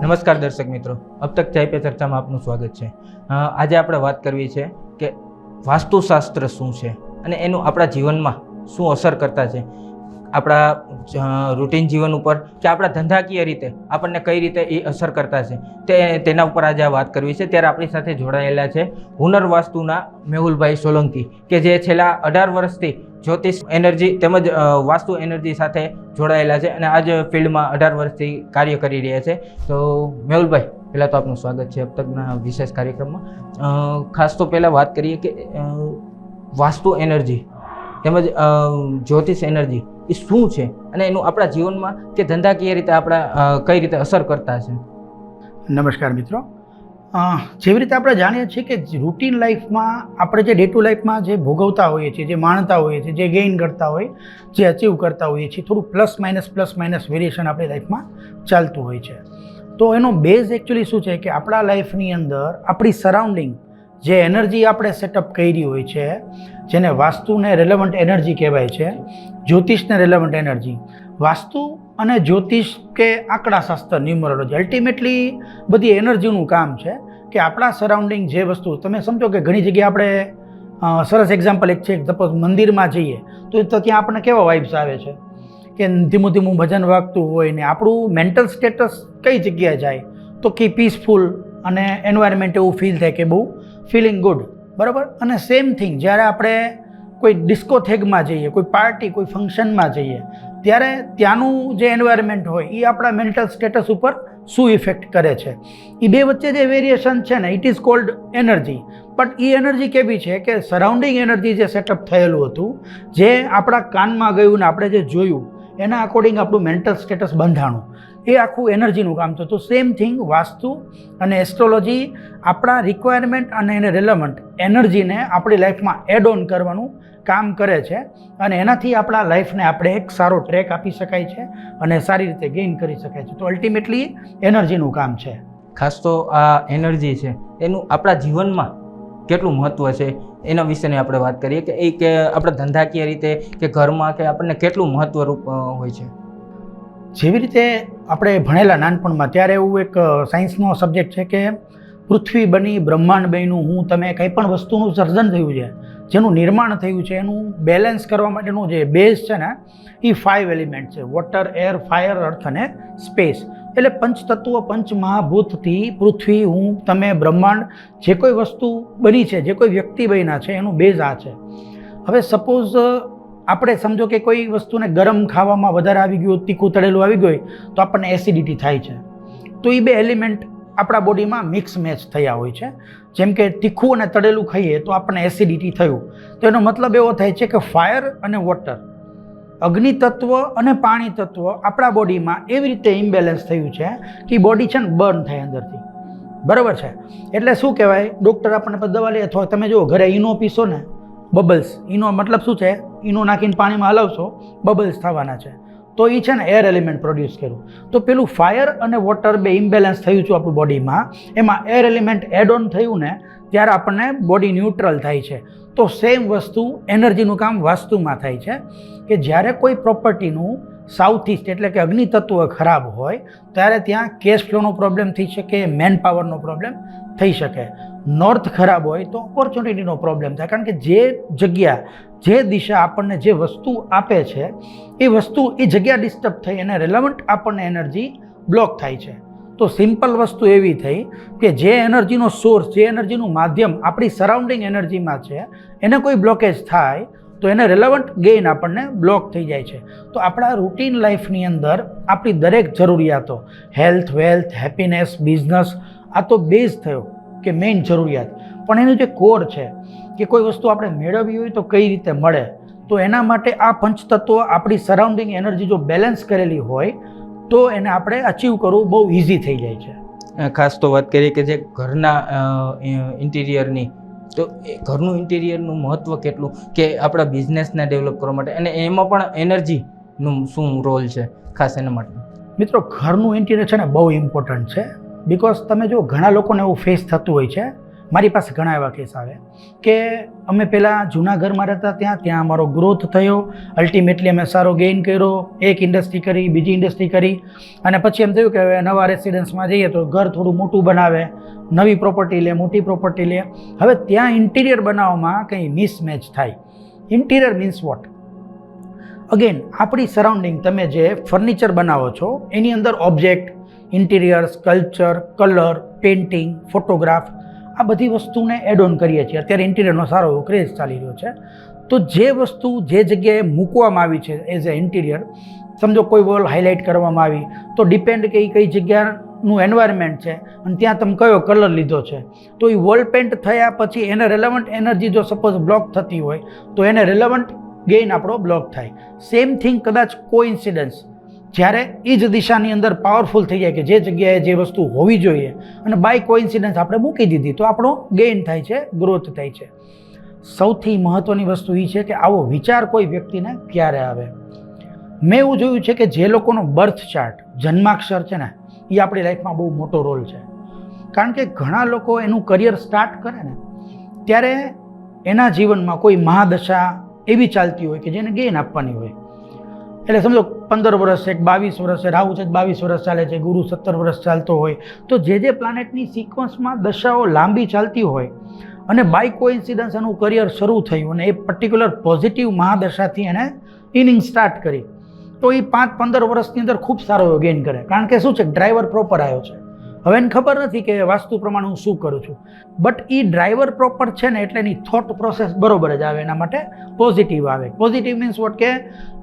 નમસ્કાર દર્શક મિત્રો. અબ તક ચાય પે ચર્ચામાં આપનું સ્વાગત છે. આજે આપણે વાત કરવી છે કે વાસ્તુશાસ્ત્ર શું છે અને એનું આપણા જીવનમાં શું અસર કરતા છે. આપણા રૂટીન જીવન ઉપર કે આપણા ધંધાકીય રીતે આપણને કઈ રીતે એ અસર કરતા છે તે, તેના ઉપર આજે આ વાત કરવી છે. ત્યારે આપણી સાથે જોડાયેલા છે હુનર વાસ્તુના મેહુલભાઈ સોલંકી કે જે છેલ્લા અઢાર વર્ષથી જ્યોતિષ એનર્જી તેમજ વાસ્તુ એનર્જી સાથે જોડાયેલા છે અને આજ ફિલ્ડમાં અઢાર વર્ષથી કાર્ય કરી રહ્યા છે. તો મેહુલભાઈ, પહેલાં તો આપનું સ્વાગત છે અબતકના વિશેષ કાર્યક્રમમાં. ખાસ તો પહેલાં વાત કરીએ કે વાસ્તુ એનર્જી તેમજ જ્યોતિષ એનર્જી એ શું છે? અને એનું આપણા જીવનમાં કે ધંધાકીય રીતે આપણા કઈ રીતે અસર કરતા છે નમસ્કાર મિત્રો. જેવી રીતે આપણે જાણીએ છીએ કે રૂટીન લાઈફમાં આપણે જે ડે ટુ લાઈફમાં જે ભોગવતા હોઈએ છીએ, જે માણતા હોઈએ છીએ, જે ગેઇન કરતા હોય, જે અચીવ કરતા હોઈએ છીએ, થોડું plus minus plus minus variation આપણી લાઈફમાં ચાલતું હોય છે. તો એનો બેઝ એકચ્યુઅલી શું છે કે આપણા લાઈફની અંદર આપણી સરાઉન્ડિંગ જે એનર્જી આપણે સેટઅપ કરી હોય છે, જેને વાસ્તુને રેલેવન્ટ એનર્જી કહેવાય છે, જ્યોતિષને રેલેવન્ટ એનર્જી. વાસ્તુ અને જ્યોતિષ કે આંકડાશાસ્ત્ર ન્યુમરોલોજી અલ્ટિમેટલી બધી એનર્જીનું કામ છે કે આપણા સરાઉન્ડિંગ જે વસ્તુ, તમે સમજો કે ઘણી જગ્યાએ આપણે સરસ એક્ઝામ્પલ એક છે સપોઝ મંદિરમાં જઈએ, તો તો ત્યાં આપણને કેવા વાઇબ્સ આવે છે? કે ધીમું ધીમું ભજન વાગતું હોય ને આપણું મેન્ટલ સ્ટેટસ કઈ જગ્યાએ જાય? તો કે પીસફુલ અને એન્વાયરમેન્ટ એવું ફીલ થાય કે બહુ ફિલિંગ ગુડ બરાબર? અને સેમ થિંગ જ્યારે આપણે કોઈ ડિસ્કોથેગમાં જઈએ, કોઈ પાર્ટી કોઈ ફંક્શનમાં જઈએ, ત્યારે ત્યાંનું જે એન્વાયરમેન્ટ હોય એ આપણા મેન્ટલ સ્ટેટસ ઉપર શું ઇફેક્ટ કરે છે? એ બે વચ્ચે જે વેરિએશન છે ને it is called energy but A energy કેવી છે કે સરાઉન્ડિંગ એનર્જી જે સેટઅપ થયેલું હતું, જે આપણા કાનમાં ગયું ને આપણે જે જોયું, એના અકોર્ડિંગ આપણું મેન્ટલ સ્ટેટસ બંધાણું. એ આખું એનર્જીનું કામ થતું સેમ થિંગ વાસ્તુ અને એસ્ટ્રોલોજી આપણા રિક્વાયરમેન્ટ અને એને રેલેવન્ટ એનર્જીને આપણી લાઈફમાં એડ ઓન કરવાનું કામ કરે છે. અને એનાથી આપણા લાઈફને આપણે એક સારો ટ્રેક આપી શકાય છે અને સારી રીતે ગેઇન કરી શકાય છે. તો અલ્ટિમેટલી એનર્જીનું કામ છે. ખાસ તો આ એનર્જી છે એનું આપણા જીવનમાં કેટલું મહત્ત્વ છે એના વિશેની આપણે વાત કરીએ કે એ કે આપણા ધંધાકીય રીતે કે ઘરમાં કે આપણને કેટલું મહત્વરૂપ અ, હોય છે? જેવી રીતે આપણે ભણેલા નાનપણમાં, ત્યારે એવું એક સાયન્સનો સબ્જેક્ટ છે કે પૃથ્વી બની, બ્રહ્માંડ બન્યું, હું, તમે કંઈ પણ વસ્તુનું સર્જન થયું છે, જેનું નિર્માણ થયું છે, એનું બેલેન્સ કરવા માટેનું જે બેઝ છે ને, એ ફાઇવ એલિમેન્ટ છે વોટર એર ફાયર અર્થ અને સ્પેસ એટલે પંચતત્વ, પંચમહાભૂતથી પૃથ્વી, હું, તમે, બ્રહ્માંડ, જે કોઈ વસ્તુ બની છે, જે કોઈ વ્યક્તિ બન્યા છે, એનું બેઝ આ છે. હવે સપોઝ આપણે સમજો કે કોઈ વસ્તુને ગરમ ખાવામાં વધારે આવી ગયું, તીખું, તળેલું આવી ગયું તો આપણને એસિડિટી થાય છે. તો એ બે એલિમેન્ટ આપણા બોડીમાં મિક્સ મેચ થયા હોય છે. જેમ કે તીખું અને તળેલું ખાઈએ તો આપણને એસિડિટી થયું. તો એનો મતલબ એવો થાય છે કે ફાયર અને વોટર અગ્નિ તત્વ અને પાણી તત્વ આપણા બોડીમાં એવી રીતે ઇમ્બેલેન્સ થયું છે કે બોડી છે ને બર્ન થાય અંદરથી. બરાબર છે? એટલે શું કહેવાય? ડૉક્ટર આપણને દવા લે અથવા તમે જુઓ, ઘરે ઈનો પીશો ને બબલ્સ. ઈનો મતલબ શું છે? ઈનો નાખીને પાણીમાં હલાવશો, બબલ્સ થવાના છે. તો એ છે ને એર એલિમેન્ટ પ્રોડ્યુસ કર્યું. તો પેલું ફાયર અને વોટર બે ઇમ્બેલેન્સ થયું છે આપણું બોડીમાં એમાં એર એલિમેન્ટ એડ ઓન થયું ને, ત્યારે આપણને બોડી ન્યુટ્રલ થાય છે. તો સેમ વસ્તુ એનર્જીનું કામ વાસ્તુમાં થાય છે. કે જ્યારે કોઈ પ્રોપર્ટીનું સાઉથ ઇસ્ટ એટલે કે અગ્નિ તત્વ ખરાબ હોય, ત્યારે ત્યાં કેશ ફ્લોનો પ્રોબ્લેમ થઈ શકે મેન પાવરનો પ્રોબ્લેમ થઈ શકે. નોર્થ ખરાબ હોય તો ઓપોર્ચ્યુનિટીનો પ્રોબ્લેમ થાય. કારણ કે જે જગ્યા, જે દિશા આપણને જે વસ્તુ આપે છે, એ વસ્તુ, એ જગ્યા ડિસ્ટર્બ થઈ અને રેલેવન્ટ આપણને એનર્જી બ્લોક થાય છે. તો સિમ્પલ વસ્તુ એવી થઈ કે જે એનર્જીનો સોર્સ જે એનર્જીનું માધ્યમ આપણી સરાઉન્ડિંગ એનર્જીમાં છે, એને કોઈ બ્લોકેજ થાય, તો એને રેલેવન્ટ ગેઇન આપણને બ્લોક થઈ જાય છે. તો આપણા રૂટીન લાઈફની અંદર આપણી દરેક જરૂરિયાતો હેલ્થ વેલ્થ હેપીનેસ બિઝનેસ આ તો બેઝ થયો. કે મેઇન જરૂરિયાત. પણ એનું જે કોર છે કે કોઈ વસ્તુ આપણે મેળવવી હોય તો કઈ રીતે મળે? તો એના માટે આ પંચતત્વો આપણી સરાઉન્ડિંગ એનર્જી જો બેલેન્સ કરેલી હોય તો એને આપણે અચીવ કરવું બહુ ઇઝી થઈ જાય છે. ખાસ તો વાત કરીએ કે જે ઘરના ઇન્ટિરિયરની તો એ ઘરનું ઇન્ટિરિયરનું મહત્ત્વ કેટલું? કે આપણા બિઝનેસને ડેવલપ કરવા માટે. અને એમાં પણ એનર્જીનું શું રોલ છે? ખાસ એના માટે. મિત્રો ઘરનું ઇન્ટિરિયર છે ને બહુ ઇમ્પોર્ટન્ટ છે. બિકોઝ તમે જો ઘણા લોકોને એવું ફેસ થતું હોય છે. મારી પાસે ઘણા એવા કેસ આવે કે અમે પહેલાં જૂના ઘરમાં રહેતા ત્યાં ત્યાં અમારો ગ્રોથ થયો. અલ્ટિમેટલી અમે સારો ગેઇન કર્યો, એક ઇન્ડસ્ટ્રી કરી, બીજી ઇન્ડસ્ટ્રી કરી. અને પછી એમ થયું કે હવે નવા રેસિડન્સમાં જઈએ તો ઘર થોડું મોટું બનાવે, નવી પ્રોપર્ટી લે, મોટી પ્રોપર્ટી લે. હવે ત્યાં ઇન્ટિરિયર બનાવવામાં કંઈ મિસમેચ થાય. ઇન્ટિરિયર મીન્સ વોટ અગેન આપણી સરાઉન્ડિંગ તમે જે ફર્નિચર બનાવો છો, એની અંદર object interior, sculpture, colour, painting, photograph આ બધી વસ્તુને એડ ઓન કરીએ છીએ. અત્યારે ઇન્ટિરિયરનો સારો એવો ક્રેઝ ચાલી રહ્યો છે. તો જે વસ્તુ જે જગ્યાએ મૂકવામાં આવી છે એઝ એ ઇન્ટિરિયર સમજો કોઈ વોલ હાઇલાઇટ કરવામાં આવી, તો ડિપેન્ડ કે એ કઈ જગ્યાનું એન્વાયરમેન્ટ છે અને ત્યાં તમે કયો કલર લીધો છે. તો એ વોલ પેન્ટ થયા પછી એને રેલેવન્ટ એનર્જી જો સપોઝ બ્લોક થતી હોય, તો એને રેલેવન્ટ ગેઇન આપણો બ્લોક થાય. સેમ થિંગ કદાચ કોઇન્સિડન્સ જ્યારે એ જ દિશાની અંદર પાવરફુલ થઈ જાય કે જે જગ્યાએ જે વસ્તુ હોવી જોઈએ અને બાય કોઇન્સિડન્સ આપણે મૂકી દીધી, તો આપણો ગેઇન થાય છે ગ્રોથ થાય છે. સૌથી મહત્ત્વની વસ્તુ એ છે કે આવો વિચાર કોઈ વ્યક્તિને ક્યારે આવે? મેં એવું જોયું છે કે જે લોકોનો બર્થ ચાર્ટ જન્માક્ષર છે ને એ આપણી લાઈફમાં બહુ મોટો રોલ છે. કારણ કે ઘણા લોકો એનું કરિયર સ્ટાર્ટ કરે ને, ત્યારે એના જીવનમાં કોઈ મહાદશા એવી ચાલતી હોય કે જેને ગેઇન આપવાની હોય. એટલે સમજો, પંદર વર્ષ છે, બાવીસ વર્ષ છે, રાહુ છે બાવીસ વર્ષ ચાલે છે, ગુરુ સત્તર વર્ષ ચાલતો હોય. તો જે જે પ્લાનેટની સિક્વન્સમાં દશાઓ લાંબી ચાલતી હોય અને બાય કોઇન્સિડન્સ એનું કરિયર શરૂ થયું અને એ પર્ટિક્યુલર પોઝિટિવ મહાદશાથી એણે ઇનિંગ સ્ટાર્ટ કરી. તો એ પાંચ પંદર વર્ષની અંદર ખૂબ સારો એવો ગેઇન કરે કારણ કે શું છે ડ્રાઈવર પ્રોપર આવ્યો છે. હવે એને ખબર નથી કે વાસ્તુ પ્રમાણે હું શું કરું છું. બટ એ ડ્રાઈવર પ્રોપર છે ને એટલે એની થોટ પ્રોસેસ બરોબર જ આવે, એના માટે પોઝિટિવ આવે. પોઝિટિવ મીન્સ વોટ કે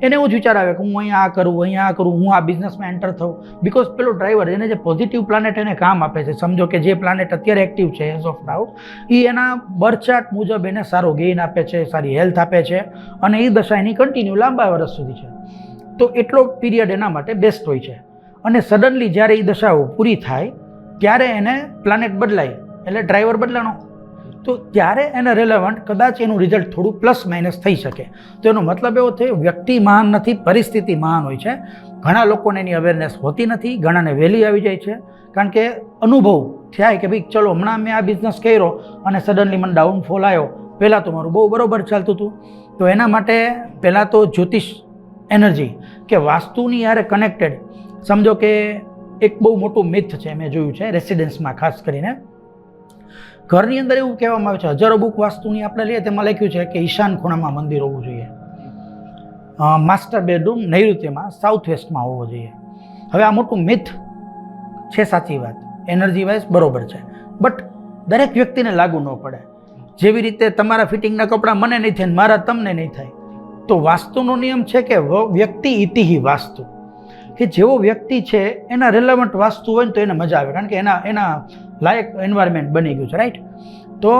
એને એવું જ વિચાર આવે કે હું અહીંયા આ કરું, અહીંયા આ કરું, હું આ બિઝનેસમાં એન્ટર થઉં. બિકોઝ પેલો ડ્રાઈવર એને જે પોઝિટિવ પ્લાનેટ એને કામ આપે છે. સમજો કે જે પ્લાનેટ અત્યારે એક્ટિવ છે એઝ ઓફ નાવ એ એના બર્થચાર્ટ મુજબ એને સારો ગેઇન આપે છે, સારી હેલ્થ આપે છે અને એ દશા એની કન્ટિન્યુ લાંબા વર્ષ સુધી છે. તો એટલો પીરિયડ એના માટે બેસ્ટ હોય છે. અને સડનલી જ્યારે એ દશાઓ પૂરી થાય ત્યારે એને પ્લાનેટ બદલાય, એટલે ડ્રાઈવર બદલાણો. તો ત્યારે એને રેલેવન્ટ કદાચ એનું રિઝલ્ટ થોડું પ્લસ માઇનસ થઈ શકે. તો એનો મતલબ એવો થયો, વ્યક્તિ મહાન નથી, પરિસ્થિતિ મહાન હોય છે. ઘણા લોકોને એની અવેરનેસ હોતી નથી, ઘણાને વહેલી આવી જાય છે. કારણ કે અનુભવ થાય કે ભાઈ ચલો, હમણાં મેં આ બિઝનેસ કર્યો અને સડનલી મને ડાઉનફોલ આવ્યો. પહેલાં તો મારું બહુ બરાબર ચાલતું હતું. તો એના માટે પહેલાં તો જ્યોતિષ એનર્જી કે વાસ્તુની યારે કનેક્ટેડ સમજો કે એક બહુ મોટું મિથ છે, મેં જોયું છે રેસિડેન્સમાં ખાસ કરીને. ઘરની અંદર એવું કહેવામાં આવે છે, હજારો બુક વાસ્તુની આપણે લઈએ તેમાં લખ્યું છે કે ઈશાન ખૂણામાં મંદિર હોવું જોઈએ. માસ્ટર બેડરૂમ નૈઋત્યમાં સાઉથ વેસ્ટમાં હોવો જોઈએ. હવે આ મોટું મિથ છે સાચી વાત એનર્જી વાઇઝ બરોબર છે. બટ દરેક વ્યક્તિને લાગુ ન પડે. જેવી રીતે તમારા ફિટિંગના કપડાં મને નહીં થાય મારા તમને નહીં થાય, તો વાસ્તુનો નિયમ છે કે વ્યક્તિ ઇતિહી વાસ્તુ. કે જેવો વ્યક્તિ છે, એના રિલેવન્ટ વાસ્તુ હોય ને તો એને મજા આવે. કારણ કે એના એના લાયક એન્વાયરમેન્ટ બની ગયું છે રાઈટ તો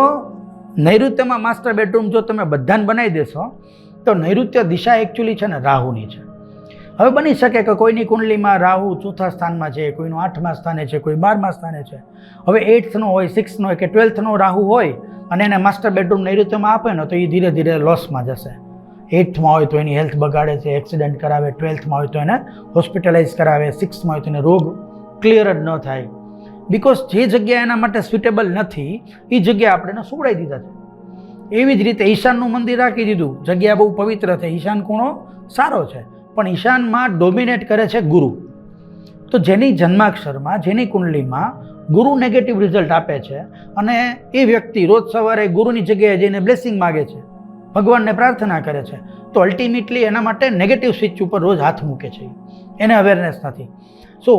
નૈઋત્યમાં માસ્ટર બેડરૂમ જો તમે બધાને બનાવી દેશો, તો નૈઋત્ય દિશા એકચ્યુઅલી છે ને રાહુની છે. હવે બની શકે કે કોઈની કુંડલીમાં રાહુ ચોથા સ્થાનમાં છે, કોઈનું આઠમા સ્થાને છે, કોઈ બારમા સ્થાને છે. હવે એઇથનો હોય સિક્સનો હોય કે ટ્વેલ્થનો રાહુ હોય અને એને માસ્ટર બેડરૂમ નૈઋત્યમાં આપે ને તો એ ધીરે ધીરે લોસમાં જશે. એઇથમાં હોય તો એની હેલ્થ બગાડે છે એક્સિડન્ટ કરાવે ટ્વેલ્થમાં હોય તો એને હોસ્પિટલાઇઝ કરાવે સિક્સમાં હોય તો એને રોગ ક્લિયર જ ન થાય. બિકોઝ જે જગ્યા એના માટે સ્વિટેબલ નથી એ જગ્યા આપણે એને સુવડાવી દીધા છે. એવી જ રીતે ઈશાનનું મંદિર રાખી દીધું. જગ્યા બહુ પવિત્ર છે, ઈશાન ખૂણો સારો છે, પણ ઈશાનમાં ડોમિનેટ કરે છે ગુરુ. તો જેની જન્માક્ષરમાં, જેની કુંડલીમાં ગુરુ નેગેટિવ રિઝલ્ટ આપે છે અને એ વ્યક્તિ રોજ સવારે ગુરુની જગ્યાએ જઈને બ્લેસિંગ માગે છે. ભગવાનને પ્રાર્થના કરે છે, તો અલ્ટિમેટલી એના માટે નેગેટિવ સ્વિચ ઉપર રોજ હાથ મૂકે છે. એને અવેરનેસ નથી. સો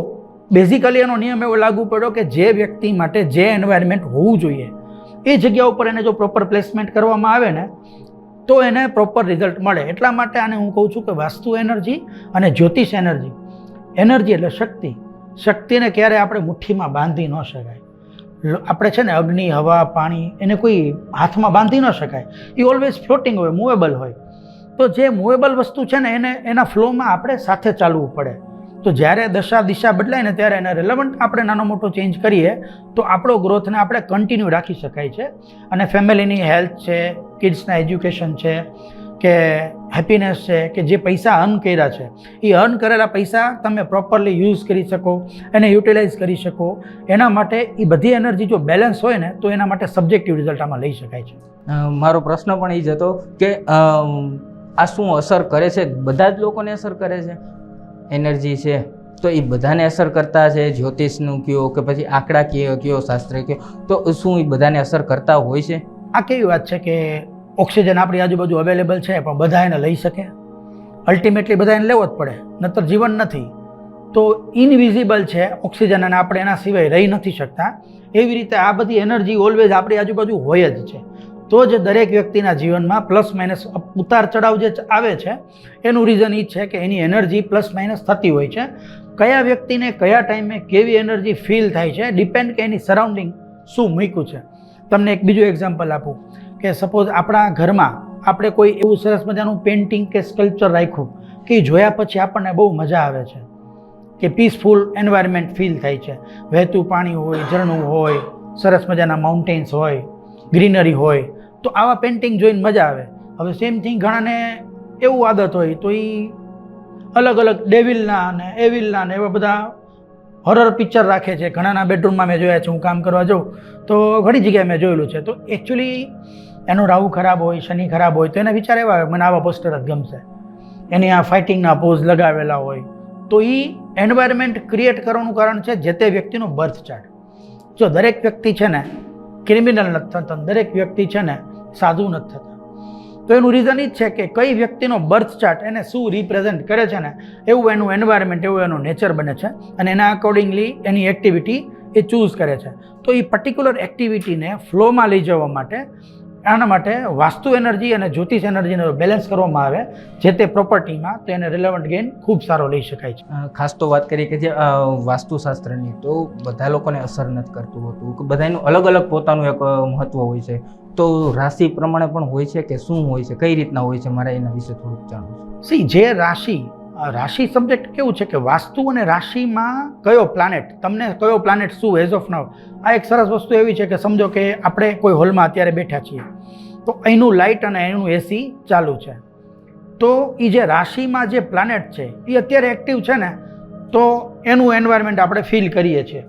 બેઝિકલી એનો નિયમ એવો લાગુ પડ્યો કે જે વ્યક્તિ માટે જે એન્વાયરમેન્ટ હોવું જોઈએ, એ જગ્યા ઉપર એને જો પ્રોપર પ્લેસમેન્ટ કરવામાં આવે ને, તો એને પ્રોપર રિઝલ્ટ મળે. એટલા માટે આને હું કહું છું કે વાસ્તુ એનર્જી અને જ્યોતિષ એનર્જી. એનર્જી એટલે શક્તિ. શક્તિને ક્યારે આપણે મુઠ્ઠીમાં બાંધી ન શકાય. આપણે છે ને અગ્નિ, હવા, પાણી એને કોઈ હાથમાં બાંધી ન શકાય. એ ઓલવેઝ ફ્લોટિંગ હોય મૂવેબલ હોય. તો જે મૂવેબલ વસ્તુ છે ને એને, એના ફ્લોમાં આપણે સાથે ચાલવું પડે. તો જ્યારે દશા, દિશા બદલાય ને ત્યારે એને રેલેવન્ટ આપણે નાનો મોટો ચેન્જ કરીએ, તો આપણો ગ્રોથને આપણે કન્ટિન્યુ રાખી શકાય છે. અને ફેમિલીની હેલ્થ છે કિડ્સના એજ્યુકેશન છે કે હેપીનેસ છે કે જે પૈસા અર્ન કર્યા છે એ અર્ન કરેલા પૈસા તમે પ્રોપરલી યુઝ કરી શકો એને યુટિલાઇઝ કરી શકો. એના માટે એ બધી એનર્જી જો બેલેન્સ હોય ને તો એના માટે સબ્જેક્ટિવ રિઝલ્ટ આમાં લઈ શકાય છે. મારો પ્રશ્ન પણ એ જ હતો કે આ શું અસર કરે છે? બધા જ લોકોને અસર કરે છે? એનર્જી છે તો એ બધાને અસર કરતા છે? જ્યોતિષનું કયો કે પછી આંકડા કયો કયો શાસ્ત્ર કયો? તો શું એ બધાને અસર કરતા હોય છે? આ કેવી વાત છે કે ઓક્સિજન આપણી આજુબાજુ અવેલેબલ છે, પણ બધા એને લઈ શકે. અલ્ટિમેટલી બધા એને લેવો જ પડે, નતર જીવન નથી. તો ઇનવિઝિબલ છે, ઓક્સિજન અને આપણે એના સિવાય રહી નથી શકતા. એવી રીતે આ બધી એનર્જી ઓલવેઝ આપણી આજુબાજુ હોય જ છે. તો જ દરેક વ્યક્તિના જીવનમાં પ્લસ માઇનસ ઉતાર ચડાવ જે આવે છે, એનું રીઝન એ છે કે એની એનર્જી પ્લસ માઇનસ થતી હોય છે. કયા વ્યક્તિને કયા ટાઈમે કેવી એનર્જી ફીલ થાય છે ડિપેન્ડ કે એની સરાઉન્ડિંગ શું મૂક્યું છે. તમને એક બીજું એક્ઝામ્પલ આપું. કે સપોઝ આપણા ઘરમાં આપણે કોઈ એવું સરસ મજાનું પેઇન્ટિંગ કે સ્કલ્પચર રાખ્યું કે જોયા પછી આપણને બહુ મજા આવે છે. કે પીસફુલ એન્વાયરમેન્ટ ફીલ થાય છે. વહેતું પાણી હોય, ઝરણું હોય, સરસ મજાના માઉન્ટેન્સ હોય ગ્રીનરી હોય, તો આવા પેઇન્ટિંગ જોઈને મજા આવે. હવે સેમ થિંગ ઘણાને એવું આદત હોય તો એ અલગ અલગ ડેવિલના ને એવિલના ને એવા બધા હોરર પિક્ચર રાખે છે. ઘણાના બેડરૂમમાં મેં જોયા છે. હું કામ કરવા જાઉં તો ઘણી જગ્યાએ મેં જોયેલું છે. તો એકચ્યુઅલી એનો રાહુ ખરાબ હોય, શનિ ખરાબ હોય, તો એના વિચાર એવા મને આવા પોસ્ટર જ ગમશે. એની આ ફાઇટિંગના પોઝ લગાવેલા હોય. તો એ એન્વાયરમેન્ટ ક્રિએટ કરવાનું કારણ છે જે તે વ્યક્તિનો બર્થ ચાર્ટ જો દરેક વ્યક્તિ છે ને ક્રિમિનલ નથી થતા, દરેક વ્યક્તિ છે ને સાધુ નથી થતા. તો એનું રીઝન એ જ છે કે કઈ વ્યક્તિનો બર્થ ચાર્ટ એને શું રિપ્રેઝેન્ટ કરે છે ને, એવું એનું એન્વાયરમેન્ટ એવું એનું નેચર બને છે અને એના અકોર્ડિંગલી એની એક્ટિવિટી એ ચૂઝ કરે છે. તો એ પર્ટિક્યુલર એક્ટિવિટીને ફ્લોમાં લઈ જવા માટે આના માટે વાસ્તુ એનર્જી અને જ્યોતિષ એનર્જીનો બેલેન્સ કરવામાં આવે જે તે પ્રોપર્ટીમાં તો એને રિલેવન્ટ ગેઇન ખૂબ સારો લઈ શકાય છે. ખાસ તો વાત કરીએ કે જે વાસ્તુશાસ્ત્રની તો બધા લોકોને અસર નથી કરતું હોતું કે બધાનું અલગ અલગ પોતાનું એક મહત્ત્વ મહત્વ હોય છે. તો રાશિ પ્રમાણે પણ હોય છે કે શું હોય છે કઈ રીતના હોય છે મારે એના વિશે થોડુંક જાણવું છે. સી જે રાશિ રાશિ સબ્જેક્ટ કેવું છે કે વાસ્તુ અને રાશિમાં કયો પ્લાનેટ તમને કયો પ્લાનેટ શું એઝ ઓફ નાવ આ એક સરસ વસ્તુ એવી છે કે સમજો કે આપણે કોઈ હોલમાં અત્યારે બેઠા છીએ. તો અહીંનું લાઇટ અને અહીંનું એસી ચાલુ છે. તો એ જે રાશિમાં જે પ્લાનેટ છે એ અત્યારે એક્ટિવ છે ને, તો એનું એન્વાયરમેન્ટ આપણે ફીલ કરીએ છીએ.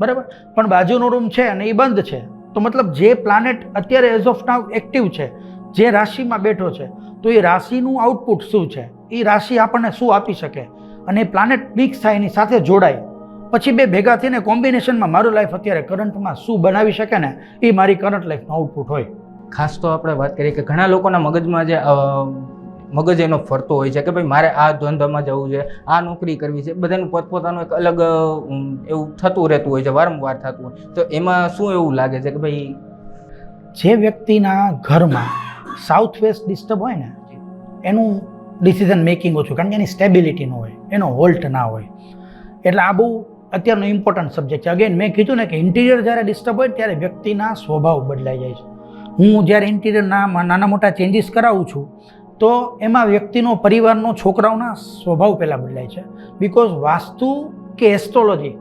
બરાબર? પણ બાજુનો રૂમ છે અને એ બંધ છે. તો મતલબ જે પ્લાનેટ અત્યારે એઝ ઓફ નાવ એક્ટિવ છે, જે રાશિમાં બેઠો છે, તો એ રાશિનું આઉટપુટ શું છે? એ રાશિ આપણને શું આપી શકે? અને એ પ્લાનેટ મિક્સ થાય એની સાથે જોડાય. પછી બે ભેગા થઈને કોમ્બિનેશનમાં મારું લાઈફ અત્યારે કરંટમાં શું બનાવી શકે ને એ મારી કરંટ લાઈફનું આઉટપુટ હોય. ખાસ તો આપણે વાત કરીએ કે ઘણા લોકોના મગજમાં જે મગજ એનો ફરતો હોય છે કે ભાઈ મારે આ ધંધામાં જવું છે આ નોકરી કરવી છે બધાનું પોતપોતાનું એક અલગ એવું થતું રહેતું હોય છે વારંવાર થતું હોય. તો એમાં શું એવું લાગે છે કે ભાઈ જે વ્યક્તિના ઘરમાં સાઉથ વેસ્ટ ડિસ્ટર્બ હોય ને એનું ડિસિઝન મેકિંગ ઓછું, કારણ કે એની સ્ટેબિલિટી ન હોય, એનો હોલ્ટ ના હોય. એટલે આ બહુ અત્યારનો ઇમ્પોર્ટન્ટ સબ્જેક્ટ છે. અગેન મેં કીધું ને કે ઇન્ટિરિયર જ્યારે ડિસ્ટર્બ હોય ત્યારે વ્યક્તિના સ્વભાવ બદલાઈ જાય છે. હું જ્યારે ઇન્ટિરિયરના નાના મોટા ચેન્જીસ કરાવું છું, તો એમાં વ્યક્તિનો, પરિવારનો, છોકરાઓના સ્વભાવ પહેલાં બદલાય છે. બિકોઝ વાસ્તુ કે એસ્ટ્રોલોજી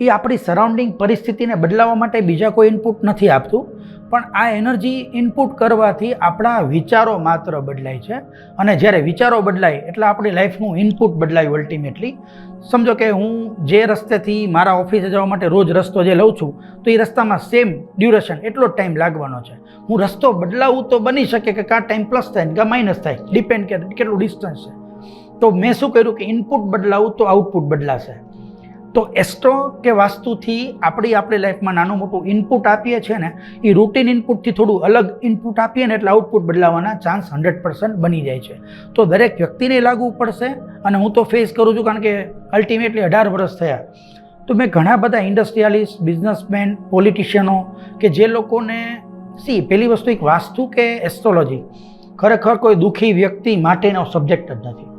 એ આપણી સરાઉન્ડિંગ પરિસ્થિતિને બદલાવવા માટે બીજા કોઈ ઇનપુટ નથી આપતું. પણ આ એનર્જી ઇનપુટ કરવાથી આપણા વિચારો માત્ર બદલાય છે. અને જ્યારે વિચારો બદલાય, એટલે આપણી લાઈફનું ઇનપુટ બદલાયું અલ્ટિમેટલી સમજો કે હું જે રસ્તેથી મારા ઓફિસે જવા માટે રોજ રસ્તો જે લઉં છું, તો એ રસ્તામાં સેમ ડ્યુરેશન એટલો જ ટાઈમ લાગવાનો છે. હું રસ્તો બદલાવું તો બની શકે કે કાં ટાઈમ પ્લસ થાય ને કાં માઇનસ થાય ડિપેન્ડ કે કેટલું ડિસ્ટન્સ છે. તો મેં શું કર્યું કે ઇનપુટ બદલાવું તો આઉટપુટ બદલાશે. તો એસ્ટ્રો કે વાસ્તુથી આપણી આપણી લાઈફમાં નાનું મોટું ઇનપુટ આપીએ છીએ ને, એ રૂટીન ઇનપુટથી થોડું અલગ ઇનપુટ આપીએ ને એટલે આઉટપુટ બદલાવાના ચાન્સ હંડ્રેડ પર્સન્ટ બની જાય છે. તો દરેક વ્યક્તિને લાગુ પડશે અને હું તો ફેસ કરું છું કારણ કે અલ્ટિમેટલી અઢાર વર્ષ થયા. તો મેં ઘણા બધા ઇન્ડસ્ટ્રીયાલિસ્ટ બિઝનેસમેન પોલિટિશિયનો કે જે લોકોને સી પેલી વસ્તુ એક વાસ્તુ કે એસ્ટ્રોલોજી ખરેખર કોઈ દુઃખી વ્યક્તિ માટેનો સબ્જેક્ટ જ નથી.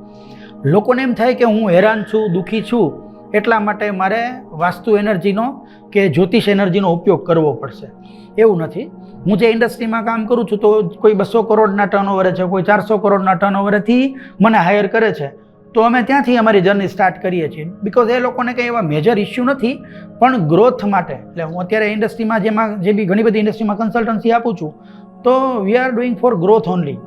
લોકોને એમ થાય કે હું હેરાન છું, દુઃખી છું એટલા માટે મારે વાસ્તુ એનર્જીનો કે જ્યોતિષ એનર્જીનો ઉપયોગ કરવો પડશે. એવું નથી. હું જે ઇન્ડસ્ટ્રીમાં કામ કરું છું તો કોઈ બસો કરોડના ટર્નઓવરે છે, કોઈ ચારસો કરોડના ટર્નઓવરેથી મને હાયર કરે છે. તો અમે ત્યાંથી અમારી જર્ની સ્ટાર્ટ કરીએ છીએ. બિકોઝ એ લોકોને કંઈ એવા મેજર ઇસ્યુ નથી, પણ ગ્રોથ માટે. એટલે હું અત્યારે ઇન્ડસ્ટ્રીમાં જેમાં જે બી ઘણી બધી ઇન્ડસ્ટ્રીમાં કન્સલ્ટન્સી આપું છું, તો we are doing for growth only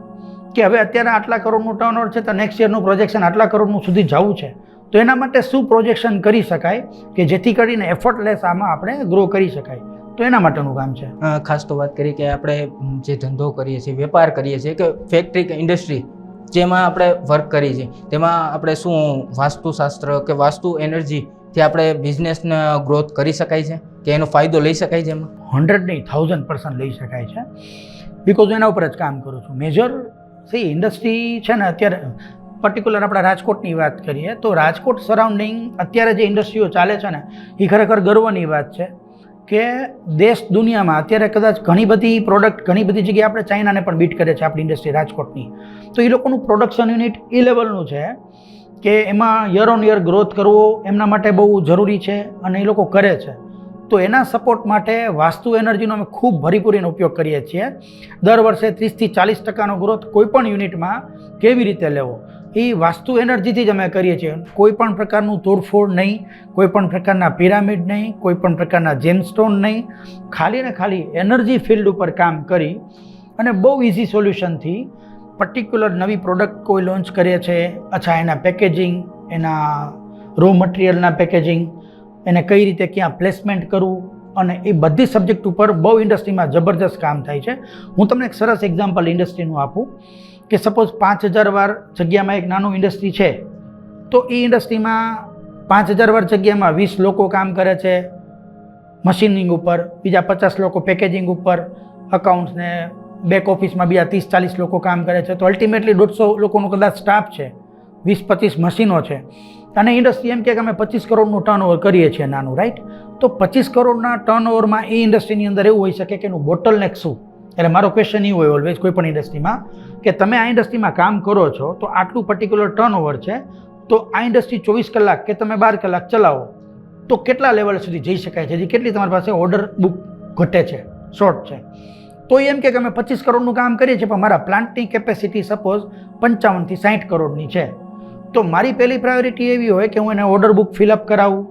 કે હવે અત્યારે આટલા કરોડનું ટર્નઓવર છે, તો નેક્સ્ટ યરનું પ્રોજેક્શન આટલા કરોડનું સુધી જવું છે. તો એના માટે શું પ્રોજેક્શન કરી શકાય કે જેથી કરીને એફર્ટલેસ આમાં આપણે ગ્રો કરી શકાય? તો એના માટેનું કામ છે. ખાસ તો વાત કરી કે આપણે જે ધંધો કરીએ છીએ વેપાર કરીએ છીએ કે ફેક્ટરી કે ઇન્ડસ્ટ્રી જેમાં આપણે વર્ક કરીએ છીએ તેમાં આપણે શું વાસ્તુશાસ્ત્ર કે વાસ્તુ એનર્જીથી આપણે બિઝનેસને ગ્રોથ કરી શકાય છે? કે એનો ફાયદો લઈ શકાય છે એમાં? હંડ્રેડ નહીં થાઉઝન્ડ પર્સન્ટ લઈ શકાય છે. બિકોઝ એના ઉપર જ કામ કરું છું. મેજર સી ઇન્ડસ્ટ્રી છે ને અત્યારે પર્ટિક્યુલર આપણા રાજકોટની વાત કરીએ, તો રાજકોટ સરાઉન્ડિંગ અત્યારે જે ઇન્ડસ્ટ્રીઓ ચાલે છે ને, એ ખરેખર ગર્વની વાત છે કે દેશ દુનિયામાં અત્યારે કદાચ ઘણી બધી પ્રોડક્ટ ઘણી બધી જગ્યાએ આપણે ચાઇનાને પણ બીટ કરે છે આપણી ઇન્ડસ્ટ્રી રાજકોટની. તો એ લોકોનું પ્રોડક્શન યુનિટ એ લેવલનું છે કે એમાં યર ઓન યર ગ્રોથ કરવો એમના માટે બહુ જરૂરી છે અને એ લોકો કરે છે. તો એના સપોર્ટ માટે વાસ્તુ એનર્જીનો અમે ખૂબ ભરીપૂરીનો ઉપયોગ કરીએ છીએ. દર વર્ષે ત્રીસથી ચાલીસ ટકાનો ગ્રોથ કોઈપણ યુનિટમાં કેવી રીતે લેવો? એ વાસ્તુ એનર્જીથી જ અમે કરીએ છીએ. કોઈ પણ પ્રકારનું તોડફોડ નહીં, કોઈ પણ પ્રકારના પિરામિડ નહીં, કોઈ પણ પ્રકારના જેમસ્ટોન નહીં. ખાલી ને ખાલી એનર્જી ફિલ્ડ ઉપર કામ કરી અને બહુ ઇઝી સોલ્યુશનથી પર્ટિક્યુલર નવી પ્રોડક્ટ કોઈ લોન્ચ કરીએ છે. અચ્છા, એના પેકેજિંગ એના રો મટીરિયલના પેકેજિંગ એને કઈ રીતે ક્યાં પ્લેસમેન્ટ કરવું અને એ બધી સબ્જેક્ટ ઉપર બહુ ઇન્ડસ્ટ્રીમાં જબરજસ્ત કામ થાય છે. હું તમને એક સરસ એક્ઝામ્પલ ઇન્ડસ્ટ્રીનું આપું. કે સપોઝ પાંચ હજાર વાર જગ્યામાં એક નાનું ઇન્ડસ્ટ્રી છે, તો એ ઇન્ડસ્ટ્રીમાં પાંચ હજાર વાર જગ્યામાં વીસ લોકો કામ કરે છે મશીનિંગ ઉપર, બીજા પચાસ લોકો પેકેજિંગ ઉપર અકાઉન્ટ્સને બેક ઓફિસમાં બીજા ત્રીસ ચાલીસ લોકો કામ કરે છે, તો અલ્ટિમેટલી દોઢસો લોકોનો કદાચ સ્ટાફ છે, વીસ પચીસ મશીનો છે. અને ઇન્ડસ્ટ્રી એમ કે અમે પચીસ કરોડનું ટર્નઓવર કરીએ છીએ નાનું રાઈટ તો પચીસ કરોડના ટર્નઓવરમાં એ ઇન્ડસ્ટ્રીની અંદર એવું હોઈ શકે કે એનું બોટલનેક શું? એટલે મારો ક્વેશ્ચન એ હોય ઓલવેઝ કોઈ પણ ઇન્ડસ્ટ્રીમાં કે તમે આ ઇન્ડસ્ટ્રીમાં કામ કરો છો, તો આટલું પર્ટિક્યુલર ટર્નઓવર છે, તો આ ઇન્ડસ્ટ્રી ચોવીસ કલાક કે તમે બાર કલાક ચલાવો, તો કેટલા લેવલ સુધી જઈ શકાય છે? કેટલી તમારી પાસે ઓર્ડર બુક ઘટે છે શોર્ટ છે. તો એમ કે અમે પચીસ કરોડનું કામ કરીએ છીએ, પણ મારા પ્લાન્ટની કેપેસિટી સપોઝ પંચાવનથી સાઠ કરોડની છે. તો મારી પહેલી પ્રાયોરિટી એવી હોય કે હું એને ઓર્ડર બુક ફિલઅપ કરાવું,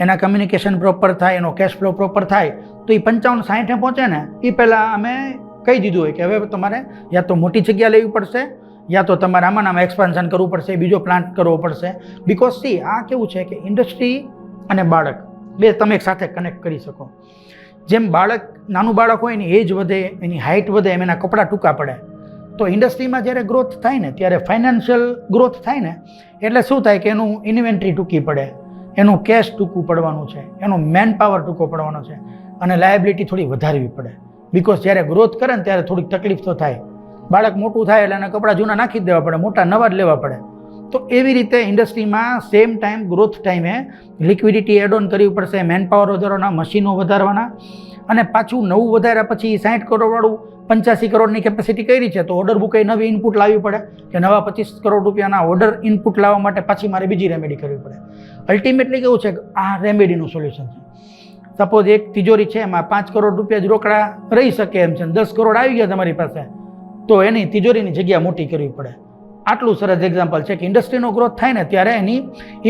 એના કમ્યુનિકેશન પ્રોપર થાય, એનો કેશ ફ્લો પ્રોપર થાય, તો એ પંચાવન સાઠે પહોંચે ને, એ પહેલાં અમે કહી દીધું હોય કે હવે તમારે યા તો મોટી જગ્યા લેવી પડશે, યા તો તમારે આમાં આમાં એક્સપાન્શન કરવું પડશે, બીજો પ્લાન્ટ કરવો પડશે. બિકોઝ સી આ કેવું છે કે ઇન્ડસ્ટ્રી અને બાળક, બે તમે એક સાથે કનેક્ટ કરી શકો. જેમ બાળક, નાનું બાળક હોય એની એજ વધે, એની હાઇટ વધે, એમ એના કપડાં ટૂંકા પડે. તો ઇન્ડસ્ટ્રીમાં જ્યારે ગ્રોથ થાય ને, ત્યારે ફાઇનાન્શિયલ ગ્રોથ થાય ને, એટલે શું થાય કે એનું ઇન્વેન્ટરી ટૂંકી પડે. એનું કેશ ટૂંકું પડવાનું છે. એનો મેન પાવર ટૂંકો પડવાનો છે. અને લાયબિલિટી થોડી વધારવી પડે. બિકોઝ જ્યારે ગ્રોથ કરે ને ત્યારે થોડીક તકલીફ તો થાય. બાળક મોટું થાય એટલે એના કપડાં જૂના નાખી દેવા પડે, મોટા નવા જ લેવા પડે. તો એવી રીતે ઇન્ડસ્ટ્રીમાં સેમ ટાઈમ ગ્રોથ ટાઈમે લિક્વિડિટી એડ ઓન કરવી પડશે મેન પાવર વધારવાના મશીનો વધારવાના. અને પાછું નવું વધાર્યા પછી સાઠ કરોડવાળું પંચ્યાસી કરોડની કેપેસિટી કરી છે, તો ઓર્ડર બુકે નવી ઇનપુટ લાવવી પડે કે નવા પચીસ કરોડ રૂપિયાના ઓર્ડર ઇનપુટ લાવવા માટે પાછી મારે બીજી રેમેડી કરવી પડે. અલ્ટિમેટલી કેવું છે કે આ રેમેડીનું સોલ્યુશન છે. સપોઝ એક તિજોરી છે, એમાં પાંચ કરોડ રૂપિયા જ રોકડા રહી શકે એમ છે દસ કરોડ આવી ગયા તમારી પાસે, તો એની તિજોરીની જગ્યા મોટી કરવી પડે. આટલું સરસ એક્ઝામ્પલ છે કે ઇન્ડસ્ટ્રીનો ગ્રોથ થાય ને ત્યારે એની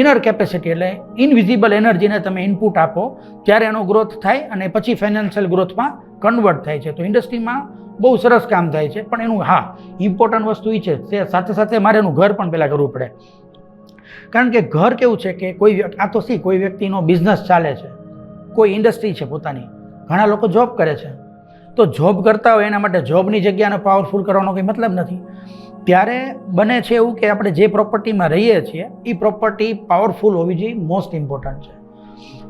ઇનર કેપેસિટી એટલે ઇનવિઝિબલ એનર્જીને તમે ઇનપુટ આપો, ત્યારે એનો ગ્રોથ થાય અને પછી ફાઇનાન્શિયલ ગ્રોથમાં કન્વર્ટ થાય છે. તો ઇન્ડસ્ટ્રીમાં બહુ સરસ કામ થાય છે, પણ એનું હા ઇમ્પોર્ટન્ટ વસ્તુ એ છે, તે સાથે સાથે મારે એનું ઘર પણ પહેલાં કરવું પડે. કારણ કે ઘર કેવું છે કે કોઈ આ તો સી કોઈ વ્યક્તિનો બિઝનેસ ચાલે છે. કોઈ ઇન્ડસ્ટ્રી છે પોતાની. ઘણા લોકો જોબ કરે છે. તો જોબ કરતા હોય એના માટે જોબની જગ્યાને પાવરફુલ કરવાનો કંઈ મતલબ નથી. ત્યારે બને છે એવું કે આપણે જે પ્રોપર્ટીમાં રહીએ છીએ એ પ્રોપર્ટી પાવરફુલ હોવી જોઈએ મોસ્ટ ઇમ્પોર્ટન્ટ છે.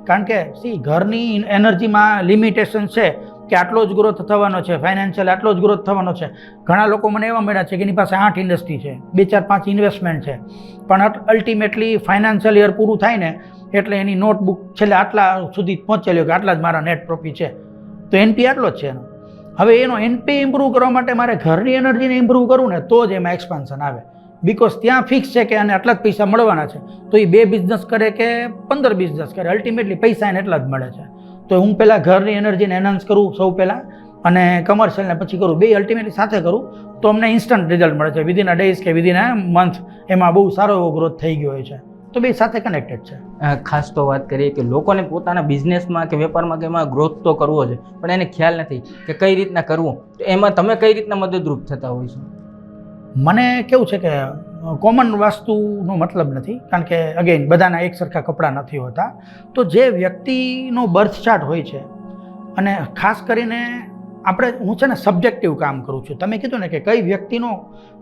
કારણ કે સી ઘરની એનર્જીમાં લિમિટેશન છે કે આટલો જ ગ્રોથ થવાનો છે ફાઇનાન્શિયલ આટલો જ ગ્રોથ થવાનો છે. ઘણા લોકો મને એવા મળ્યા છે કે એની પાસે આઠ ઇન્ડસ્ટ્રી છે, બે ચાર પાંચ ઇન્વેસ્ટમેન્ટ છે. પણ અલ્ટિમેટલી ફાઇનાન્શિયલ યર પૂરું થાય ને, એટલે એની નોટબુક છેલ્લે આટલા સુધી પહોંચેલી કે આટલા જ મારા નેટ પ્રોફિટ છે. તો એનપી આટલો જ છે એનો. હવે એનો એનપી ઇમ્પ્રૂવ કરવા માટે મારે ઘરની એનર્જીને ઇમ્પ્રૂવ કરવું ને, તો જ એમાં એક્સપાન્શન આવે. બિકોઝ ત્યાં ફિક્સ છે કે આને આટલા જ પૈસા મળવાના છે. તો એ બે બિઝનેસ કરે કે પંદર બિઝનેસ કરે. અલ્ટિમેટલી પૈસા એને એટલા જ મળે છે. તો હું પહેલાં ઘરની એનર્જીને એનહાન્સ કરું સૌ પહેલાં અને કમર્શિયલને પછી કરું. બે અલ્ટિમેટલી સાથે કરું તો અમને ઇન્સ્ટન્ટ રિઝલ્ટ મળે છે. વિધિન અ ડેઝ કે વિધિન અ મંથ એમાં બહુ સારો એવો ગ્રોથ થઈ ગયો હોય છે. તો બે સાથે કનેક્ટેડ છે. ખાસ તો વાત કરીએ કે લોકોને પોતાના બિઝનેસમાં કે વેપારમાં કે એમાં ગ્રોથ તો કરવો છે પણ એને ખ્યાલ નથી કે કઈ રીતના કરવું. તો એમાં તમે કઈ રીતના મદદરૂપ થતા હોય છો? મને કેવું છે કે કોમન વાસ્તુનો મતલબ નથી, કારણ કે અગેન બધાના એક સરખા કપડાં નથી હોતા. તો જે વ્યક્તિનો બર્થ ચાર્ટ હોય છે, અને ખાસ કરીને આપણે, હું છે ને સબ્જેક્ટિવ કામ કરું છું. તમે કીધું ને કે કઈ વ્યક્તિનો,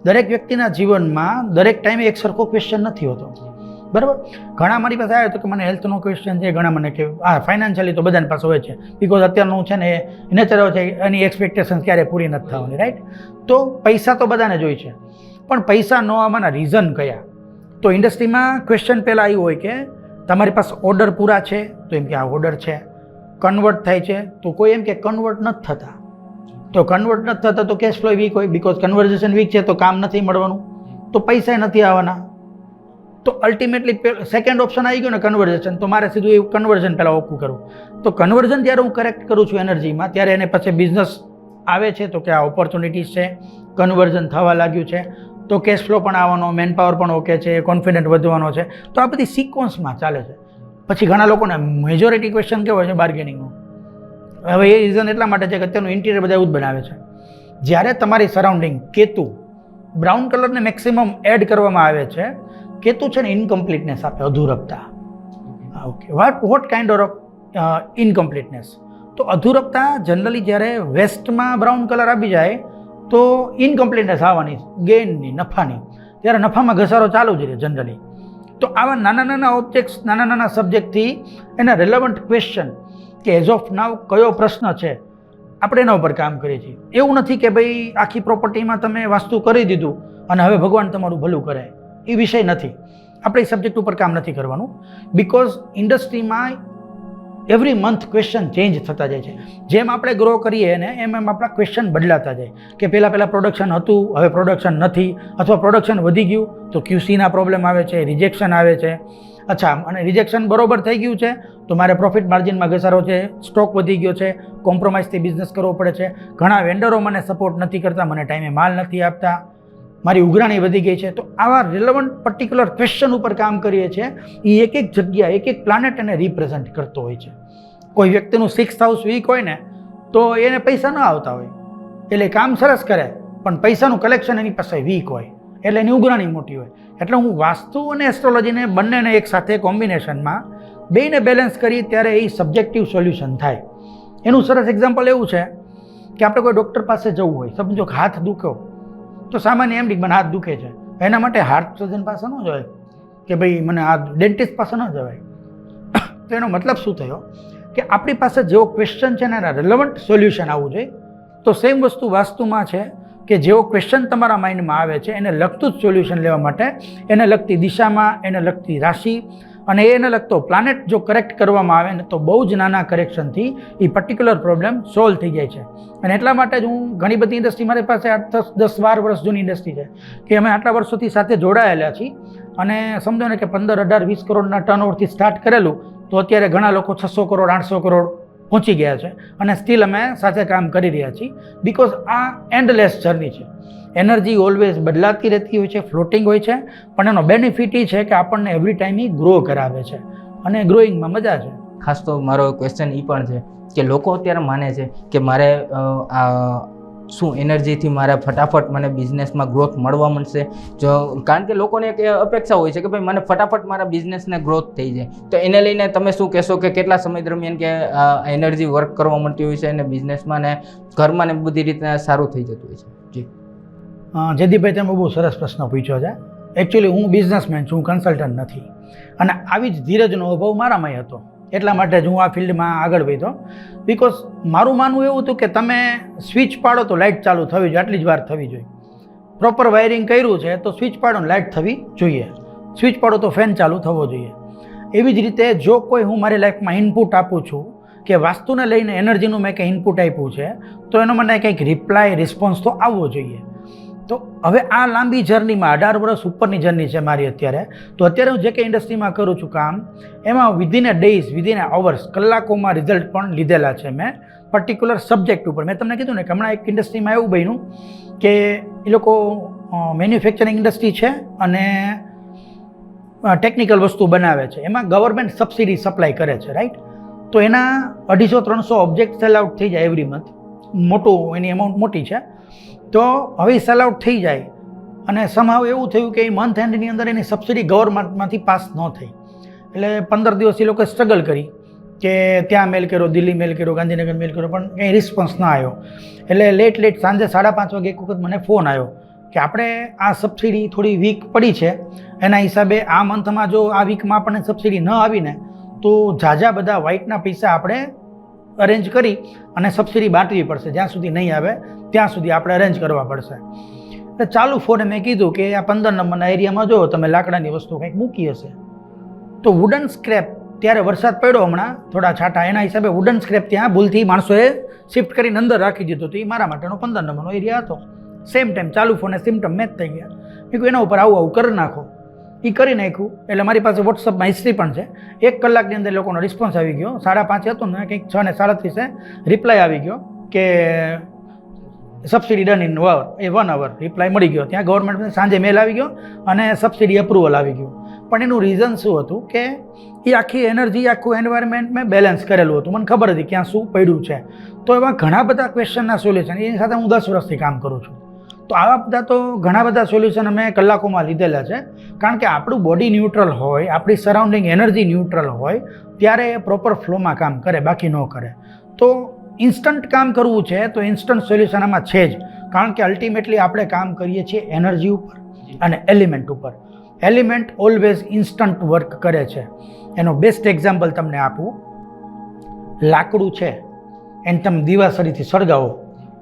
દરેક વ્યક્તિના જીવનમાં દરેક ટાઈમે એક સરખો ક્વેશ્ચન નથી હોતો. બરાબર? ઘણા મારી પાસે આવ્યો તો કે મને હેલ્થનો ક્વેશ્ચન છે, ઘણા મને કે, હા ફાઇનાન્શિયલી તો બધાની પાસે હોય છે બિકોઝ અત્યારનું છે ને એ નેચર છે, એની એક્સપેક્ટેશન ક્યારે પૂરી નથી થવાની રાઈટ તો પૈસા તો બધાને જોઈ છે. પણ પૈસા ન આવવાના રીઝન કયા? તો ઇન્ડસ્ટ્રીમાં ક્વેશ્ચન પહેલાં આવ્યું હોય કે તમારી પાસે ઓર્ડર પૂરા છે, તો એમ કે આ ઓર્ડર છે. કન્વર્ટ થાય છે, તો કોઈ એમ કે કન્વર્ટ નથી થતા. તો કન્વર્ટ નથી થતા તો કેશ ફ્લો વીક હોય બિકોઝ કન્વર્ઝેશન વીક છે તો કામ નથી મળવાનું. તો પૈસા નથી આવવાના. તો અલ્ટિમેટલી સેકન્ડ ઓપ્શન આવી ગયો ને કન્વર્ઝેશન તો મારે સીધું એવું કન્વર્ઝન પહેલાં ઓકું કરવું. તો કન્વર્ઝન જ્યારે હું કરેક્ટ કરું છું એનર્જીમાં ત્યારે એને પછી બિઝનેસ આવે છે, તો કે આ ઓપોર્ચ્યુનિટીઝ છે કન્વર્ઝન થવા લાગ્યું છે. તો કેશ ફ્લો પણ આવવાનો મેન પાવર પણ ઓકે છે કોન્ફિડન્ટ વધવાનો છે. તો આ બધી સિક્વન્સમાં ચાલે છે. પછી ઘણા લોકોને મેજોરિટી ક્વેશ્ચન કેવો છે બાર્ગેનિંગનો હવે એ રીઝન એટલા માટે છે કે અત્યારનું ઇન્ટિરિયર બધા એવું જ બનાવે છે. જ્યારે તમારી સરાઉન્ડિંગ કેતુ બ્રાઉન કલરને મેક્સિમમ એડ કરવામાં આવે છે કેતુ છે ને ઇનકમ્પ્લીટનેસ આપે અધૂરપતા. Okay what what kind of incompleteness તો અધૂરપતા જનરલી જ્યારે વેસ્ટમાં બ્રાઉન કલર આપી જાય તો ઇનકમ્પ્લીટનેસ આવવાની ગેઇનની નફાની. ત્યારે નફામાં ઘસારો ચાલુ જ રહે જનરલી તો આવા નાના નાના ઓબ્જેક્ટ્સ નાના નાના સબ્જેક્ટથી એના રિલેવન્ટ ક્વેશ્ચન કે એઝ ઓફ નાવ કયો પ્રશ્ન છે? આપણે એના ઉપર કામ કરીએ છીએ. એવું નથી કે ભાઈ આખી પ્રોપર્ટીમાં તમે વાસ્તુ કરી દીધું અને હવે ભગવાન તમારું ભલું કરે. એ વિષય નથી. આપણે એ સબ્જેક્ટ ઉપર કામ નથી કરવાનું. બિકોઝ ઇન્ડસ્ટ્રીમાં એવરી મંથ ક્વેશ્ચન ચેન્જ થતા જાય છે. જેમ આપણે ગ્રો કરીએ ને એમ એમ આપણા ક્વેશ્ચન બદલાતા જાય. કે પહેલાં પહેલાં પ્રોડક્શન હતું, હવે પ્રોડક્શન નથી, અથવા પ્રોડક્શન વધી ગયું, તો ક્યુસીના પ્રોબ્લેમ આવે છે રિજેક્શન આવે છે. અચ્છા, અને રિજેક્શન બરોબર થઈ ગયું છે, તો મારે પ્રોફિટ માર્જિનમાં ઘસારો છે સ્ટોક વધી ગયો છે કોમ્પ્રોમાઇઝથી બિઝનેસ કરવો પડે છે. ઘણા વેન્ડરો મને સપોર્ટ નથી કરતા, મને ટાઈમે માલ નથી આપતા. મારી ઉઘરાણી વધી ગઈ છે. તો આવા રિલેવન્ટ પર્ટિક્યુલર ક્વેશ્ચન ઉપર કામ કરીએ છીએ. એ એક એક જગ્યા એક એક પ્લાનેટ એને રિપ્રેઝન્ટ કરતો હોય છે. કોઈ વ્યક્તિનું સિક્સ હાઉસ વીક હોય ને, તો એને પૈસા ન આવતા હોય. એટલે કામ સરસ કરે, પણ પૈસાનું કલેક્શન એની પાસે વીક હોય. એટલે એની ઉઘરાણી મોટી હોય. એટલે હું વાસ્તુ અને એસ્ટ્રોલોજીને બંનેને એક સાથે કોમ્બિનેશનમાં બેયને બેલેન્સ કરી ત્યારે એ સબ્જેક્ટિવ સોલ્યુશન થાય. એનું સરસ એક્ઝામ્પલ એવું છે કે આપણે કોઈ ડૉક્ટર પાસે જવું હોય, સમજો હાથ દુખ્યો તો સામાન્ય એમ મને હાથ દુખે છે. એના માટે હાર્ટ સર્જન પાસે ન જવાય. કે ભાઈ મને આ ડેન્ટિસ્ટ પાસે ન જવાય. તો એનો મતલબ શું થયો? કે આપણી પાસે જેવો ક્વેશ્ચન છે એના રિલેવન્ટ સોલ્યુશન આવવું જોઈએ. તો સેમ વસ્તુ વાસ્તુમાં છે કે જેવો ક્વેશ્ચન તમારા માઇન્ડમાં આવે છે, એને લગતું જ સોલ્યુશન લેવા માટે, એને લગતી દિશામાં, એને લગતી રાશિ અને એને લગતો પ્લાનેટ જો કરેક્ટ કરવામાં આવે ને તો બહુ જ નાના કરેક્શનથી એ પર્ટિક્યુલર પ્રોબ્લેમ સોલ્વ થઈ જાય છે. અને એટલા માટે જ હું ઘણી બધી ઇન્ડસ્ટ્રી મારી પાસે આઠ, દસ દસ, બાર વર્ષ જૂની ઇન્ડસ્ટ્રી છે કે અમે આટલા વર્ષોથી સાથે જોડાયેલા છીએ. અને સમજો ને કે પંદર, અઢાર, વીસ કરોડના ટર્નઓવરથી સ્ટાર્ટ કરેલું, તો અત્યારે ઘણા લોકો છસો કરોડ, આઠસો કરોડ પહોંચી ગયા છે અને સ્ટીલ અમે સાથે કામ કરી રહ્યા છીએ. બિકોઝ આ એન્ડલેસ જર્ની છે. એનર્જી ઓલવેઝ બદલાતી રહેતી હોય છે ફ્લોટિંગ હોય છે, પણ એનો બેનિફિટ એ છે કે આપણને એવરી ટાઈમ એ ગ્રો કરાવે છે. અને ગ્રોઈંગમાં મજા છે. ખાસ તો મારો ક્વેશ્ચન એ પણ છે કે લોકો અત્યારે માને છે કે મારે આ શું એનર્જીથી મારે ફટાફટ મને બિઝનેસમાં ગ્રોથ મળવા મળશે? જો, કારણ કે લોકોને એક અપેક્ષા હોય છે કે ભાઈ, મને ફટાફટ મારા બિઝનેસને ગ્રોથ થઈ જાય. તો એને લઈને તમે શું કહેશો કે કેટલા સમય દરમિયાન કે એનર્જી વર્ક કરવા મળતી હોય છે અને બિઝનેસમાં ને ઘરમાં ને બધી રીતે સારું થઈ જતું હોય છે? જી. જયદીપભાઈ, તમે બહુ સરસ પ્રશ્ન પૂછ્યો છે. એકચ્યુઅલી હું બિઝનેસમેન છું કન્સલ્ટન્ટ નથી. અને આવી જ ધીરજનો અભાવ મારામાંય હતો. એટલા માટે જ હું આ ફિલ્ડમાં આગળ વધ્યો. બિકોઝ મારું માનવું એવું હતું કે તમે સ્વિચ પાડો તો લાઇટ ચાલુ થવી જોઈએ, આટલી જ વાર થવી જોઈએ. પ્રોપર વાયરિંગ કર્યું છે તો સ્વિચ પાડો લાઇટ થવી જોઈએ. સ્વિચ પાડો તો ફેન ચાલુ થવો જોઈએ. એવી જ રીતે જો કોઈ હું મારી લાઈફમાં ઇનપુટ આપું છું કે વાસ્તુને લઈને એનર્જીનું મેં કંઈ ઇનપુટ આપ્યું છે, તો એનો મને કંઈક રિપ્લાય રિસ્પોન્સ તો આવવો જોઈએ. તો હવે આ લાંબી જર્નીમાં, અઢાર વર્ષ ઉપરની જર્ની છે મારી અત્યારે, તો અત્યારે હું જે કંઈ ઇન્ડસ્ટ્રીમાં કરું છું કામ, એમાં within a days within a hours કલાકોમાં રિઝલ્ટ પણ લીધેલા છે મેં પર્ટિક્યુલર સબ્જેક્ટ ઉપર. મેં તમને કીધું ને કે હમણાં એક ઇન્ડસ્ટ્રીમાં એવું બન્યું કે એ લોકો મેન્યુફેક્ચરિંગ ઇન્ડસ્ટ્રી છે અને ટેકનિકલ વસ્તુ બનાવે છે. એમાં ગવર્મેન્ટ સબસિડી સપ્લાય કરે છે રાઈટ તો એના અઢીસો ત્રણસો ઓબ્જેક્ટ સેલ આઉટ થઈ જાય એવરી મંથ મોટું, એની અમાઉન્ટ મોટી છે. તો હવે સેલ આઉટ થઈ જાય. અને સમાવ એવું થયું કે એ મંથ એન્ડની અંદર એની સબસિડી ગવર્મેન્ટમાંથી પાસ ન થઈ. એટલે પંદર દિવસ એ લોકોએ સ્ટ્રગલ કરી કે ત્યાં મેલ કર્યો, દિલ્હી મેલ કર્યો, ગાંધીનગર મેલ કર્યો, પણ કંઈ રિસ્પોન્સ ના આવ્યો. એટલે લેટ લેટ સાંજે સાડા પાંચ વાગે એક વખત મને ફોન આવ્યો કે આપણે આ સબસિડી થોડી વીક પડી છે. એના હિસાબે આ મંથમાં જો આ વીકમાં આપણને સબસિડી ન આવીને, તો ઝાઝા બધા વ્હાઇટના પૈસા આપણે અરેન્જ કરી અને સબસિડી બાંટવી પડશે. જ્યાં સુધી નહીં આવે, ત્યાં સુધી આપણે અરેન્જ કરવા પડશે. એટલે ચાલુ ફોને મેં કીધું કે આ પંદર નંબરના એરિયામાં જો તમે લાકડાની વસ્તુ કંઈક મૂકી હશે. તો વુડન સ્ક્રેપ ત્યારે વરસાદ પડ્યો હમણાં, થોડા છાંટા એના હિસાબે વુડન સ્ક્રેપ ત્યાં ભૂલથી માણસોએ શિફ્ટ કરીને અંદર રાખી દીધો તો એ મારા માટેનો પંદર નંબરનો એરિયા હતો. સેમ ટાઈમ ચાલુ ફોને સિમ્ટમ મેચ થઈ ગયા. મેં કહ્યું એના ઉપર આવું આવું કરી નાખો. એ કરી નાખ્યું. એટલે મારી પાસે વોટ્સઅપમાં હિસ્ટ્રી પણ છે. એક કલાકની અંદર લોકોનો રિસ્પોન્સ આવી ગયો. સાડા પાંચે હતો ને, કંઈક છ ને સાડત્રીસે રિપ્લાય આવી ગયો કે subsidy done in hour a one hour reply મળી ગયો. ત્યાં ગવર્મેન્ટ સાંજે મેલ આવી ગયો અને સબસિડી અપ્રુવલ આવી ગયું. પણ એનું રીઝન શું હતું કે એ આખી એનર્જી આખું એન્વાયરમેન્ટ મેં બેલેન્સ કરેલું હતું. મને ખબર હતી ક્યાં શું પડ્યું છે. તો એવા ઘણા બધા ક્વેશ્ચનના સોલ્યુશન એની સાથે હું દસ વર્ષથી કામ કરું છું. તો આવા બધા તો ઘણા બધા સોલ્યુશન અમે કલાકોમાં લીધેલા છે. કારણ કે આપણું બોડી ન્યુટ્રલ હોય આપણી સરાઉન્ડિંગ એનર્જી ન્યુટ્રલ હોય ત્યારે એ પ્રોપર ફ્લોમાં કામ કરે બાકી ન કરે. તો ઇન્સ્ટન્ટ કામ કરવું છે તો ઇન્સ્ટન્ટ સોલ્યુશન આમાં છે જ. કારણ કે અલ્ટિમેટલી આપણે કામ કરીએ છીએ એનર્જી ઉપર અને એલિમેન્ટ ઉપર. એલિમેન્ટ ઓલવેઝ ઇન્સ્ટન્ટ વર્ક કરે છે. એનો બેસ્ટ એક્ઝામ્પલ તમને આપું. લાકડું છે એને તમે દીવાસળીથી સળગાવો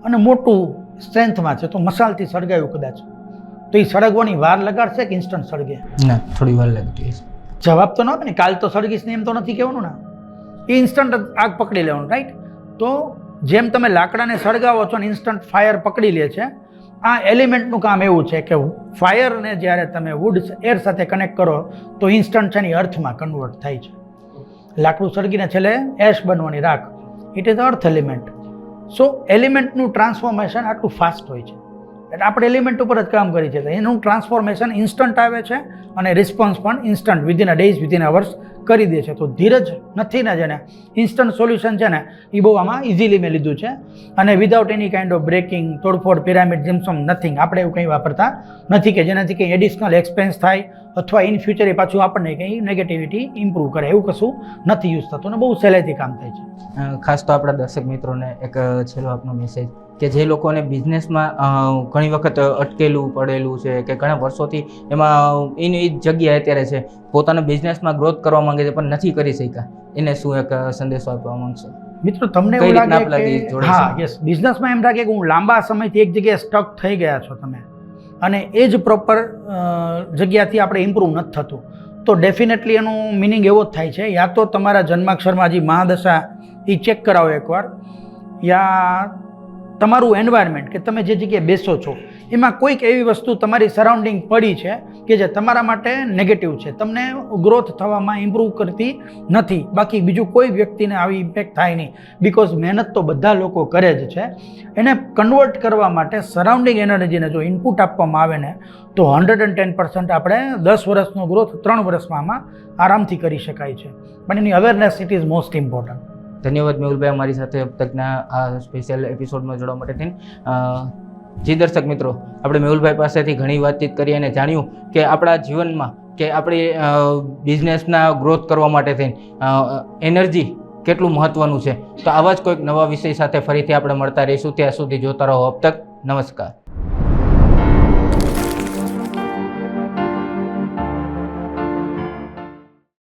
અને મોટું સ્ટ્રેન્થમાં છે તો મસાલથી સળગાવ્યું કદાચ. તો એ સળગવાની વાર લગાડશે કે ઇન્સ્ટન્ટ સળગે? ના થોડી વાર લાગતી જવાબ તો ન આપે ને કાલ તો સળગીશ ને એમ તો નથી કહેવાનું ને. એ ઇન્સ્ટન્ટ આગ પકડી લેવાનું રાઈટ તો જેમ તમે લાકડાને સળગાવો છો ને ઇન્સ્ટન્ટ ફાયર પકડી લે છે આ એલિમેન્ટનું કામ એવું છે કે ફાયરને જ્યારે તમે વુડ એર સાથે કનેક્ટ કરો તો ઇન્સ્ટન્ટ છે ને અર્થમાં કન્વર્ટ થાય છે. લાકડું સળગીને છેલ્લે એશ બનવાની રાખ. It is earth element so એલિમેન્ટનું transformation આટલું ફાસ્ટ હોય છે. એટલે આપણે એલિમેન્ટ ઉપર જ કામ કરીએ છીએ. એનું ટ્રાન્સફોર્મેશન ઇન્સ્ટન્ટ આવે છે અને રિસ્પોન્સ પણ instant within a days within hours કરી દે છે. તો ધીરજ નથી ને જેને. ઇન્સ્ટન્ટ સોલ્યુશન છે ને એ બહુ આમાં ઇઝીલી મેં લીધું છે. અને without any kind of breaking તોડફોડ પિરામિડ જિમ્સમ નથિંગ આપણે એવું કંઈ વાપરતા નથી કે જેનાથી કંઈ એડિશનલ એક્સપેન્સ થાય અથવા ઇન ફ્યુચર એ પાછું આપણને કંઈ નેગેટિવિટી ઇમ્પ્રૂવ કરે એવું કશું નથી યુઝ થતું ને બહુ સહેલાઈથી કામ થાય છે. ખાસ તો આપણા દર્શક મિત્રોને એક છેલ્લો આપનો મેસેજ કે જે લોકોને બિઝનેસમાં ઘણી વખત અટકેલું પડેલું છે કે ઘણા વર્ષોથી એમાં એની જ જગ્યાએ અત્યારે છે પોતાના બિઝનેસમાં ગ્રોથ કરવા માંગે છે પણ નથી કરી શક્યા. એને શું એક સંદેશો આપવા માંગશો? મિત્રો તમને એવું લાગે કે હા યસ બિઝનેસમાં એમ લાગે કે હું લાંબા સમયથી એક જગ્યાએ સ્ટક થઈ ગયા છો તમે? અને એ જ પ્રોપર જગ્યાથી આપણે ઇમ્પ્રૂવ નથી થતું. તો ડેફિનેટલી એનું મિનિંગ એવો જ થાય છે. યા તો તમારા જન્માક્ષરમાં જે મહાદશા એ ચેક કરાવો એકવાર. યા તમારું એન્વાયરમેન્ટ કે તમે જે જગ્યાએ બેસો છો, એમાં કોઈક એવી વસ્તુ તમારી સરાઉન્ડિંગ પડી છે કે જે તમારા માટે નેગેટિવ છે. તમને ગ્રોથ થવામાં ઇમ્પ્રૂવ કરતી નથી. બાકી બીજું કોઈ વ્યક્તિને આવી ઇમ્પેક્ટ થાય નહીં. બિકોઝ મહેનત તો બધા લોકો કરે જ છે. એને કન્વર્ટ કરવા માટે સરાઉન્ડિંગ એનર્જીને જો ઇનપુટ આપવામાં આવે ને, તો હંડ્રેડ એન્ડ ટેન પર્સન્ટ આપણે દસ વર્ષનો ગ્રોથ ત્રણ વર્ષમાં આરામથી કરી શકાય છે. પણ એની awareness it is most important ધન્યવાદ મેહુલભાઈ અમારી સાથે અબ આ સ્પેશિયલ એપિસોડમાં જોડવા માટે થઈને. જી દર્શક મિત્રો, આપણે મેહુલભાઈ પાસેથી ઘણી વાતચીત કરી અને જાણ્યું કે આપણા જીવનમાં કે આપણી બિઝનેસના ગ્રોથ કરવા માટે થઈને એનર્જી કેટલું મહત્ત્વનું છે. તો આવા જ કોઈક નવા વિષય સાથે ફરીથી આપણે મળતા રહીશું. ત્યાં સુધી જોતા રહો અબ તક. નમસ્કાર.